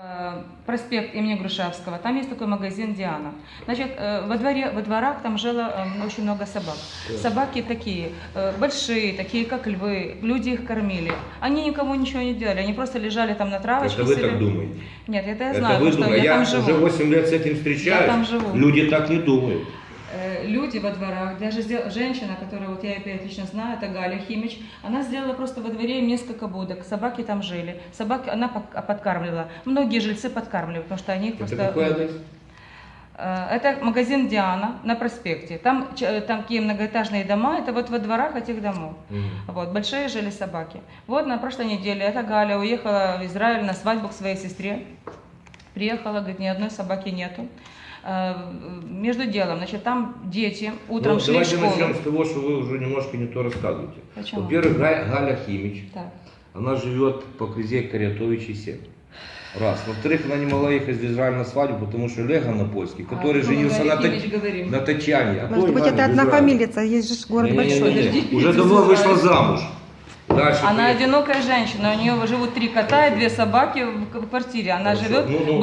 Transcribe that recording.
Э, Проспект имени Грушевского, там есть такой магазин «Диана». Значит, э, во, дворе, во дворах там жило э, очень много собак. Собаки такие, большие, такие как львы, люди их кормили. Они никому ничего не делали, они просто лежали там на травочке. Это вы себе- так думаете? Нет, это я Это знаю, вы что думаете? я, Я, там уже живу. 8 лет с этим встречаюсь. Я там живу. Люди так не думают. Э, люди во дворах, даже сдел- женщина, которую вот я опять лично знаю, это Галя Химич, она сделала просто во дворе несколько будок, собаки там жили, собаки она подкармливала. Многие жильцы подкармливают, потому что они их Это просто... какой адрес? Э, Это магазин Диана на проспекте. Там, ч- э, там такие многоэтажные дома, это вот во дворах этих домов. Мгм. Вот, большие жили собаки. Вот на прошлой неделе эта Галя уехала в Израиль на свадьбу к своей сестре. Приехала, говорит, ни одной собаки нету. Э, Между делом, значит, там дети утром Ну, шли в давайте школу. начнем с того, что вы уже немножко не то рассказываете. Почему? Во-первых, Га- Галя Химич, Так. она живет по Крезе Корятовичей 7. Раз. Во-вторых, она не могла ехать в Израиль на свадьбу, потому что Лего на польский, который А, женился Галя на, Та- Химич говорим. на Татьяне. А Может быть, Галя это в Израиле. однофамилица, есть же город Не-не-не-не. большой. Подождите, Уже это давно Израиль. вышла замуж. Дальше Она поехала. одинокая женщина, у нее живут три кота и две собаки в в квартире. Она Хорошо. живет Ну, ну,